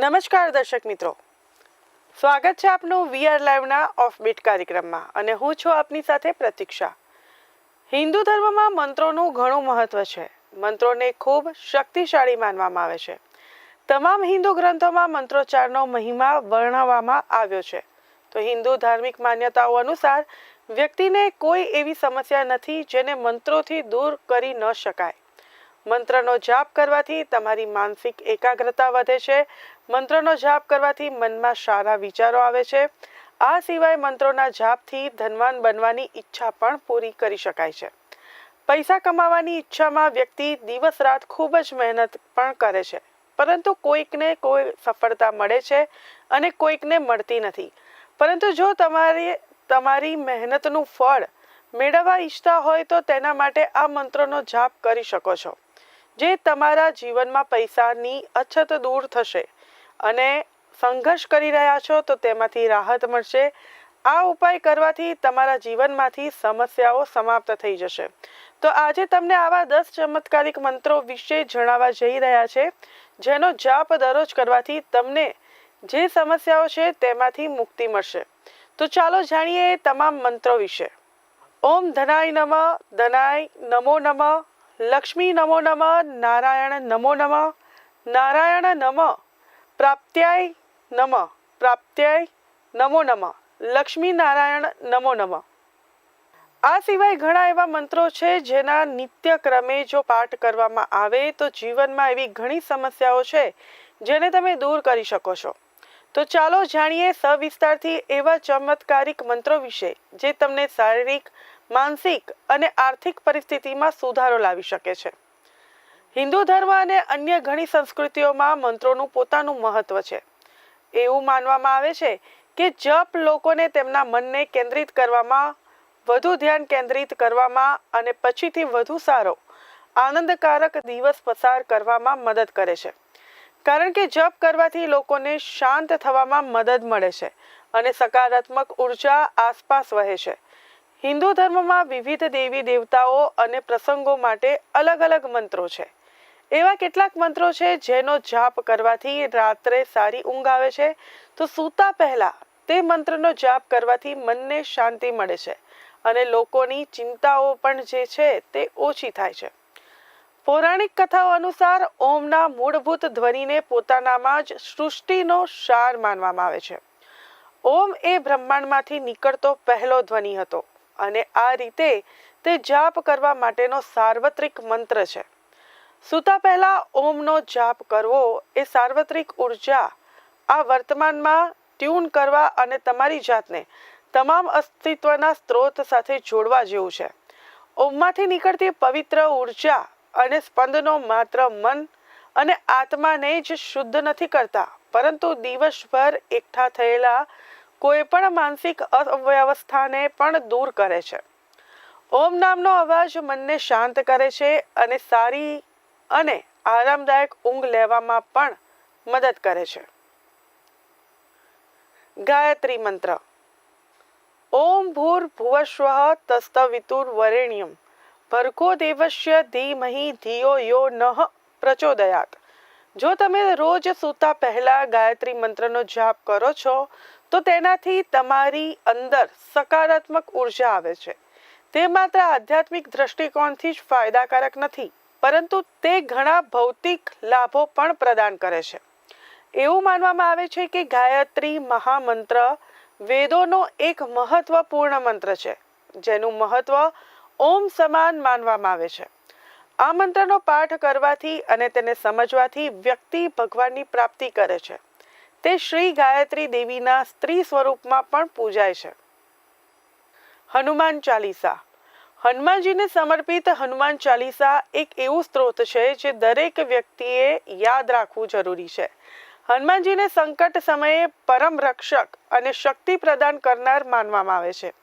નમસ્કાર દર્શક મિત્રો. સ્વાગત છે આપનું વીઆર લાઈવના ઓફબીટ કાર્યક્રમમાં અને હું છું આપની સાથે પ્રતીક્ષા. હિન્દુ ધર્મમાં મંત્રોનું ઘણું મહત્વ છે. મંત્રોને ખૂબ શક્તિશાળી માનવામાં આવે છે. તમામ હિન્દુ ગ્રંથોમાં મંત્રોચ્ચારનો મહિમા વર્ણવવામાં આવ્યો છે. તો હિન્દુ ધાર્મિક માન્યતાઓ અનુસાર વ્યક્તિને કોઈ એવી સમસ્યા નથી જેને મંત્રોથી દૂર કરી ન શકાય. મંત્રનો જાપ કરવાથી તમારી માનસિક એકાગ્રતા વધે છે. મંત્રનો જાપ કરવાથી મનમાં સારા વિચારો આવે છે. આ સિવાય મંત્રોના જાપથી ધનવાન બનવાની ઈચ્છા પણ પૂરી કરી શકાય છે. પૈસા કમાવાની ઈચ્છામાં વ્યક્તિ દિવસ રાત ખૂબ જ મહેનત પણ કરે છે. પરંતુ કોઈકને કોઈ સફળતા મળે છે અને કોઈકને મળતી નથી. પરંતુ જો તમારી તમારી મહેનતનું ફળ મેળવવા ઈચ્છતા હોય તો તેના માટે આ મંત્રનો જાપ કરી શકો છો. જે તમારા જીવનમાં પૈસાની અછત દૂર થશે અને સંઘર્ષ કરી રહ્યા છો, તો તેમાંથી રાહત મળશે. આ ઉપાય કરવાથી તમારા જીવનમાંથી સમસ્યાઓ સમાપ્ત થઈ જશે. તો આજે તમને આવા દસ ચમત્કારિક મંત્રો વિશે જણાવવા જઈ રહ્યા છે, જેનો જાપ દરરોજ કરવાથી તમને જે સમસ્યાઓ છે તેમાંથી મુક્તિ મળશે. તો ચાલો જાણીએ તમામ મંત્રો વિશે. ઓમ ધનાય નમ, ધનાય નમો નમ લક્ષ્મી નમો નમ, નારાયણ નમો નમ, નારાયણ નમ, પ્રાપ્ત્યાય નમ, પ્રાપ્ત્યાય નમો નમ, લક્ષ્મી નારાયણ નમો નમ. આ સિવાય ઘણા એવા મંત્રો છે જેના નિત્ય ક્રમે જો પાઠ કરવામાં આવે તો જીવનમાં એવી ઘણી સમસ્યાઓ છે જેને તમે દૂર કરી શકો છો. તો ચાલો જાણીએ સવિસ્તારથી એવા ચમત્કારિક મંત્રો વિશે જે તમને શારીરિક માનસિક અને આર્થિક પરિસ્થિતિમાં સુધારો લાવી શકે છે. હિન્દુ ધર્મ અને અન્ય ઘણી સંસ્કૃતિઓમાં મંત્રોનું પોતાનું મહત્વ છે. એવું માનવામાં આવે છે કે જપ લોકોને તેમના મનને કેન્દ્રિત કરવામાં, વધુ ધ્યાન કેન્દ્રિત કરવામાં અને પછીથી વધુ સારો, આનંદકારક દિવસ પસાર કરવામાં મદદ કરે છે. કારણ કે જપ કરવાથી લોકોને શાંત થવામાં મદદ મળે છે અને સકારાત્મક ઊર્જા આસપાસ વહે છે. હિન્દુ ધર્મમાં વિવિધ દેવી દેવતાઓ અને પ્રસંગો માટે અલગ અલગ મંત્રો છે. એવા કેટલાક મંત્રો છે જેનો જાપ કરવાથી રાત્રે સારી ઊંઘ આવે છે. તો સૂતા પહેલા તે મંત્રનો જાપ કરવાથી મનને શાંતિ મળે છે અને લોકોની ચિંતાઓ પણ જે છે તે ઓછી થાય છે. પૌરાણિક કથાઓ અનુસાર ઓમના મૂળભૂત ધ્વનિને પોતાનામાં જ સૃષ્ટિનો સાર માનવામાં આવે છે. ઓમ એ બ્રહ્માંડમાંથી નીકળતો પહેલો ધ્વનિ હતો. અને આ રીતે તે જાપ કરવા માટેનો સાર્વત્રિક મંત્ર છે. સૂતા પહેલા ઓમનો જાપ કરવો એ સાર્વત્રિક ઊર્જા આ વર્તમાનમાં ટ્યુન કરવા અને તમારી જાતને તમામ અસ્તિત્વના સ્ત્રોત સાથે જોડવા જેવું છે. ઓમમાંથી નીકળતી પવિત્ર ઊર્જા અને સ્પંદનો માત્ર મન અને આત્માને જ શુદ્ધ નથી કરતા, પરંતુ દિવસભર એકઠા થયેલા કોઈ પણ માનસિક અવ્યવસ્થાને પણ દૂર કરે છે. ઓમ નામનો અવાજ મનને શાંત કરે છે અને સારી અને આરામદાયક ઊંઘ લેવામાં પણ મદદ કરે છે. ગાયત્રી મંત્ર. ઓમ ભૂર ભુવસ્વ તસ્તવિતુર વરેણ્યમ. ભર્ગો દેવસ્ય ધીમહી ધિયો યો નઃ પ્રચોદયાત. જો તમે રોજ સૂતા પહેલા ગાયત્રી મંત્રનો જાપ કરો છો, તો તેનાથી તમારી અંદર સકારાત્મક ઊર્જા આવે છે. તે માત્ર આધ્યાત્મિક દ્રષ્ટિકોણથી જ ફાયદાકારક નથી, પરંતુ તે ઘણા ભૌતિક લાભો પણ પ્રદાન કરે છે. એવું માનવામાં આવે છે કે ગાયત્રી મહામંત્ર વેદોનો એક મહત્વપૂર્ણ મંત્ર છે, જેનું મહત્વ ઓમ સમાન માનવામાં આવે છે. આ મંત્રનો પાઠ કરવાથી અને તેને સમજવાથી વ્યક્તિ ભગવાનની પ્રાપ્તિ કરે છે. તે શ્રી ગાયત્રી દેવીના સ્ત્રી સ્વરૂપમાં પણ પૂજાય છે. હનુમાન ચાલીસા. હનુમાનજીને સમર્પિત હનુમાન ચાલીસા એક એવું સ્ત્રોત છે જે દરેક વ્યક્તિએ યાદ રાખવું જરૂરી છે. હનુમાનજીને સંકટ સમયે પરમ રક્ષક અને શક્તિ પ્રદાન કરનાર માનવામાં આવે છે.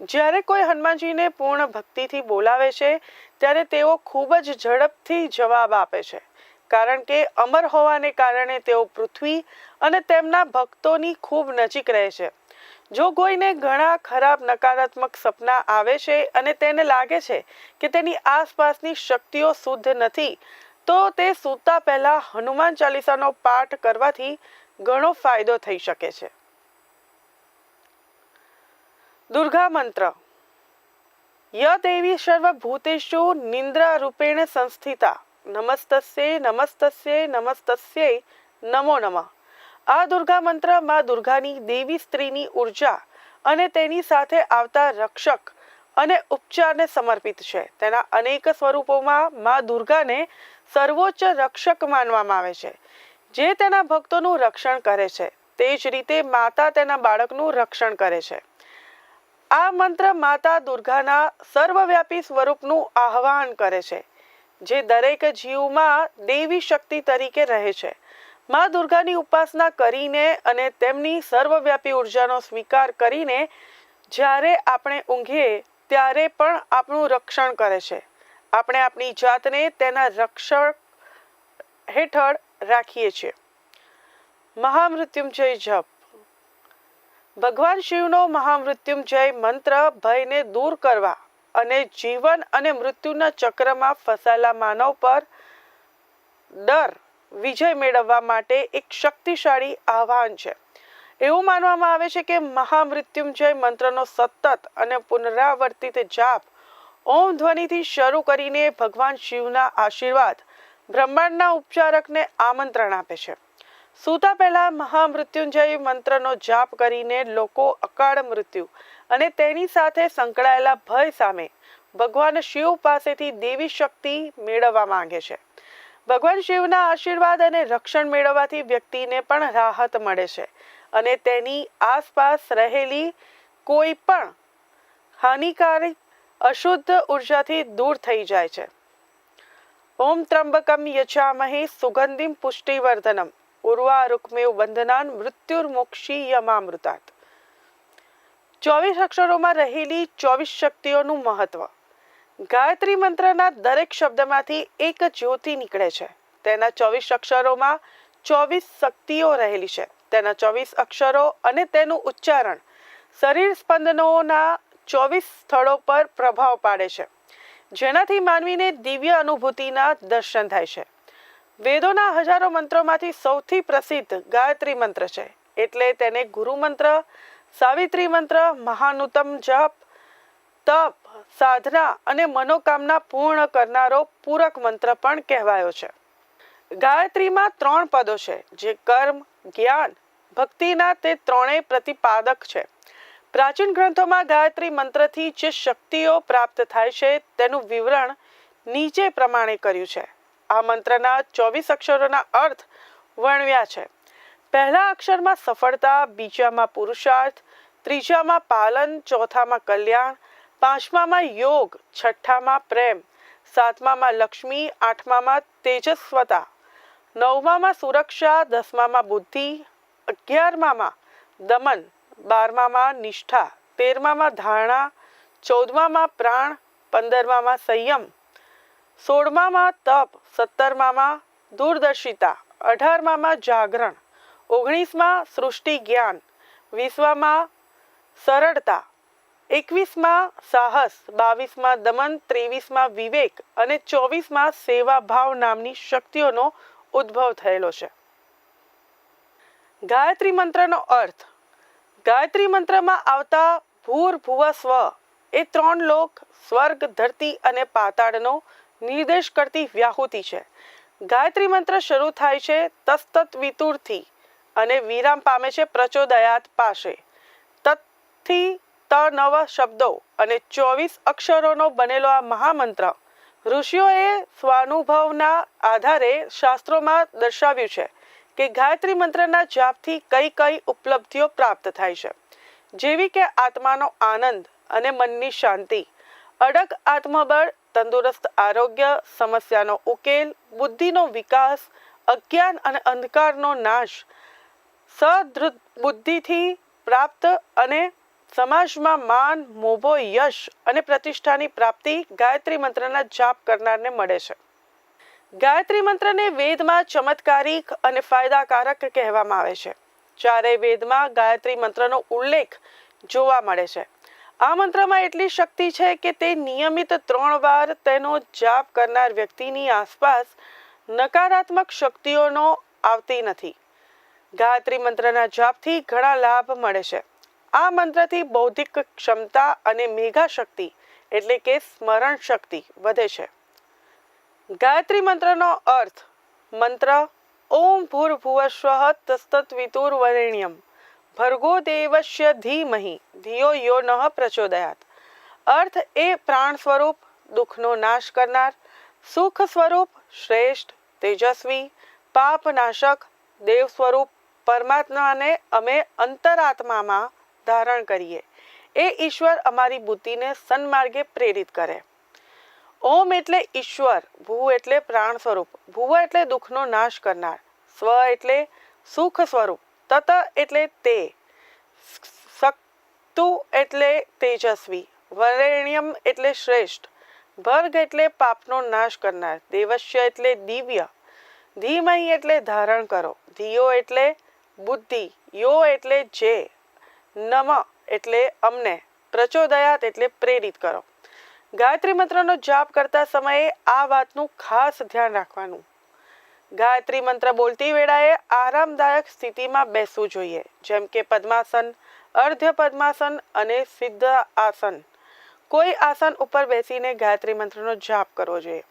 જ્યારે કોઈ હનુમાનજીને પૂર્ણ ભક્તિથી બોલાવે છે, ત્યારે તેઓ ખૂબ જ ઝડપથી જવાબ આપે છે. કારણ કે અમર હોવાને કારણે તેઓ પૃથ્વી અને તેમના ભક્તોની ખૂબ નજીક રહે છે. જો કોઈને ઘણા ખરાબ નકારાત્મક સપના આવે છે અને તેને લાગે છે કે તેની આસપાસની શક્તિઓ શુદ્ધ નથી, તો તે સૂતા પહેલાં હનુમાન ચાલીસાનો પાઠ કરવાથી ઘણો ફાયદો થઈ શકે છે. દુર્ગા મંત્ર. ય દેવી સર્વભૂતેષુ નિંદ્રા રૂપેણ સંસ્થિતા. નમસ્તસ્યે નમસ્તસ્યે નમસ્તસ્યે, નમો નમઃ. આ દુર્ગા મંત્રમાં દુર્ગાની દેવી સ્ત્રીની ઊર્જા અને તેની સાથે આવતા રક્ષક અને ઉપચારને સમર્પિત છે. તેના અનેક સ્વરૂપોમાં માં દુર્ગાને સર્વોચ્ચ રક્ષક માનવામાં આવે છે, જે તેના ભક્તોનું રક્ષણ કરે છે. તે જ રીતે માતા તેના બાળકનું રક્ષણ કરે છે. આ મંત્ર માતા દુર્ગાના સર્વવ્યાપી સ્વરૂપનું આહવાન કરે છે, જે દરેક જીવમાં દેવી શક્તિ તરીકે રહે છે. મા દુર્ગાની ઉપાસના કરીને અને તેમની સર્વવ્યાપી ઉર્જાનો સ્વીકાર કરીને જ્યારે આપણે ઊંઘીએ, ત્યારે પણ આપણું રક્ષણ કરે છે. આપણે આપણી જાતને તેના રક્ષણ હેઠળ રાખીએ છીએ. મહામૃત્યુંજય જપ. ભગવાન શિવનો મહામૃત્યુંજય મંત્ર ભયને દૂર કરવા અને જીવન અને મૃત્યુના ચક્રમાં ફસાયેલા માનવ પર ડર વિજય મેળવવા માટે એક શક્તિશાળી આહવાન છે. એવું માનવામાં આવે છે કે મહામૃત્યુંજય મંત્રનો સતત અને પુનરાવર્તિત જાપ ઓમ ધ્વનિથી શરૂ કરીને ભગવાન શિવના આશીર્વાદ બ્રહ્માંડના ઉપચારકને આમંત્રણ આપે છે. સૂતા પહેલા મહામૃત્યુંજય મંત્રનો જાપ કરીને લોકો અકાળ મૃત્યુ અને તેની સાથે સંકળાયેલા ભય સામે ભગવાન શિવ પાસેથી દેવી શક્તિ મેળવવા માંગે છે. ભગવાન શિવના આશીર્વાદ અને રક્ષણ મેળવવાથી વ્યક્તિને પણ રાહત મળે છે અને તેની આસપાસ રહેલી કોઈ પણ હાનિકારક અશુદ્ધ ઉર્જાથી દૂર થઈ જાય છે. ઓમ ત્રંબકમ યચામહે સુગંધિમ પુષ્ટિવર્ધનમ. ઉર્વા રૂકમેવ બંધનાન મૃત્યુર્મોક્ષી યમામૃતાત. ચોવીસ અક્ષરોમાં રહેલી ચોવીસ શક્તિઓનું મહત્વ. ગાયત્રી મંત્રના દરેક શબ્દમાંથી એક જ્યોતિ નીકળે છે. તેના ચોવીસ અક્ષરોમાં ચોવીસ શક્તિઓ રહેલી છે. તેના ચોવીસ અક્ષરો અને તેનું ઉચ્ચારણ શરીર સ્પંદનોના ચોવીસ સ્થળો પર પ્રભાવ પાડે છે. જેનાથી માનવીને દિવ્ય અનુભૂતિના દર્શન થાય છે. વેદોના હજારો મંત્રોમાંથી સૌથી પ્રસિદ્ધ ગાયત્રી મંત્ર છે. એટલે તેને ગુરુ મંત્ર, સાવિત્રી મંત્ર, મહાનુતમ જપ, તપ, સાધના અને મનોકામના પૂર્ણ કરનારો પૂરક મંત્ર પણ કહેવાયો છે. ગાયત્રીમાં ત્રણ પદો છે, જે કર્મ, જ્ઞાન, ભક્તિના તે ત્રણેય પ્રતિપાદક છે. પ્રાચીન ગ્રંથોમાં ગાયત્રી મંત્રથી જે શક્તિઓ પ્રાપ્ત થાય છે, તેનું વિવરણ નીચે પ્રમાણે કર્યું છે. આ મંત્રના ચોવીસ અક્ષરોના અર્થ વર્ણવ્યા છે. પહેલા અક્ષરમાં સફળતા, બીજામાં પુરુષાર્થ, ત્રીજામાં પાલન, ચોથામાં કલ્યાણ, પાંચમામાં યોગ, છઠ્ઠામાં પ્રેમ, સાતમામાં લક્ષ્મી, આઠમામાં તેજસ્વતા, નવમામાં સુરક્ષા, દસમામાં બુદ્ધિ, અગિયારમામાં દમન, બારમામાં નિષ્ઠા, તેરમામાં ધારણા, ચૌદમામાં પ્રાણ, પંદરમામાં સંયમ સોળમામાં તપ, સત્તરમામાં દૂરદર્શિતા, અઢારમામાં જાગરણ, ઓગણીસમાં સૃષ્ટિ જ્ઞાન વીસમાં સરળતા, એકવીસમાં સાહસ, બાવીસમાં દમન, ત્રેવીસમાં વિવેક અને ચોવીસમાં સેવા ભાવ નામની શક્તિઓનો ઉદ્ભવ થયેલો છે. ગાયત્રી મંત્રનો અર્થ, ગાયત્રી મંત્રમાં આવતા ભૂર, ભુવ સ્વ એ ત્રણ લોક, સ્વર્ગ, ધરતી અને પાતાળનો નિર્દેશ કરતી વ્યાહુતિ છે. ગાયત્રી મંત્ર શરૂ થાય છે તસ્તત વિતુરથી અને વિરામ પામે છે પ્રચોદયાત પાસે તત્થી ત નવ શબ્દો અને ચોવીસ અક્ષરોનો બનેલો આ મહામંત્ર ઋષિઓએ સ્વાનુભવના આધારે શાસ્ત્રોમાં દર્શાવ્યું છે કે ગાયત્રી મંત્રના જાપથી કઈ કઈ ઉપલબ્ધિઓ પ્રાપ્ત થાય છે. જેવી કે આત્માનો આનંદ અને મનની શાંતિ, અડગ આત્મબળ તંદુરસ્ત આરોગ્ય સમસ્યાનો ઉકેલ, બુદ્ધિનો વિકાસ, અજ્ઞાન અને અંધકારનો નાશ સદૃત બુદ્ધિથી પ્રાપ્ત અને સમાજમાં માન, મોભો, યશ અને પ્રતિષ્ઠાની પ્રાપ્તિ ગાયત્રી મંત્રના જાપ કરનારને મળે છે. ગાયત્રી મંત્રને વેદમાં ચમત્કારિક અને ફાયદાકારક કહેવામાં આવે છે. ચારે વેદમાં ગાયત્રી મંત્રનો ઉલ્લેખ જોવા મળે છે. આ મંત્રમાં એટલી શક્તિ છે કે તે નિયમિત ત્રણ વાર તેનો જાપ કરનાર વ્યક્તિની આસપાસ નકારાત્મક શક્તિઓનો આવતી નથી. ગાયત્રી મંત્રના જાપથી ઘણા લાભ મળે છે. આ મંત્રથી બૌદ્ધિક ક્ષમતા અને મેઘા શક્તિ એટલે કે સ્મરણ શક્તિ વધે છે. ગાયત્રી મંત્રનો અર્થ મંત્ર ઓમ ભૂર્ભુવસ્વઃ તસ્તત્વિતુર્વરેણ્યમ ભર્ગો દેવસ્ય ધીમહી, ધિયો યો ન પ્રચોદયાત. અર્થ એ પ્રાણ સ્વરૂપ, દુઃખનો નાશ કરનાર, સુખ સ્વરૂપ, શ્રેષ્ઠ, તેજસ્વી, પાપ નાશક, દેવ સ્વરૂપ, પરમાત્માને અમે અંતરાત્મામાં ધારણ કરીએ. એ ઈશ્વર અમારી બુદ્ધિને સન્માર્ગે પ્રેરિત કરે. ઓમ એટલે ઈશ્વર, ભૂ એટલે પ્રાણ સ્વરૂપ ભૂવ એટલે દુઃખનો નાશ કરનાર, સ્વ એટલે સુખ સ્વરૂપ. તત એટલે તે. સક્તુ એટલે તેજસ્વી. વરેણ્યમ એટલે શ્રેષ્ઠ. ભર્ગ એટલે પાપનો નાશ કરનાર. દેવસ્ય એટલે દિવ્ય. ધીમહી એટલે ધારણ કરો. ધિયો એટલે બુદ્ધિ. યો એટલે જે. નમ એટલે અમને. પ્રચોદયાત એટલે પ્રેરિત કરો. ગાયત્રી મંત્રનો જાપ કરતા સમયે આ વાતનું ખાસ ધ્યાન રાખવાનું. ગાયત્રી મંત્ર બોલતી વેળાએ આરામદાયક સ્થિતિમાં બેસવું જોઈએ. જેમ કે પદ્માસન, અર્ધ પદ્માસન અને સિદ્ધ આસન. કોઈ આસન ઉપર બેસીને ગાયત્રી મંત્રનો જાપ કરવો જોઈએ.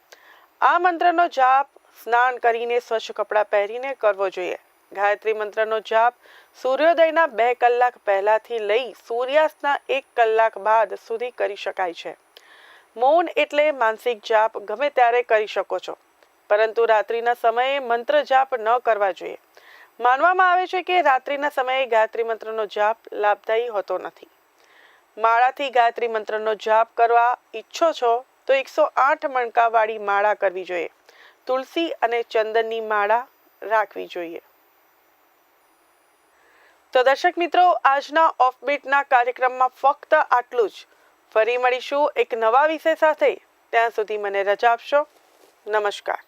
આ મંત્રનો જાપ સ્નાન કરીને સ્વચ્છ કપડાં પહેરીને કરવો જોઈએ. ગાયત્રી મંત્રનો જાપ સૂર્યોદયના બે કલાક પહેલાથી લઈ સૂર્યાસ્તના એક કલાક બાદ સુધી કરી શકાય છે. મૌન એટલે માનસિક જાપ ગમે ત્યારે કરી શકો છો. પરંતુ રાત્રિના સમયે મંત્ર જાપ ન કરવા જોઈએ. માનવામાં આવે છે કે રાત્રિના સમયે ગાયત્રી મંત્રનો જાપ લાભદાયી હોતો નથી. માળાથી ગાયત્રી મંત્રનો જાપ કરવા ઈચ્છો છો તો એકસો આઠ મણકાવાળી માળા કરવી જોઈએ. તુલસી અને ચંદનની માળા રાખવી જોઈએ. તો દર્શક મિત્રો, આજના ઓફબીટના કાર્યક્રમમાં ફક્ત આટલું જ. ફરી મળીશું એક નવા વિષય સાથે. ત્યાં સુધી મને રજા આપશો. નમસ્કાર.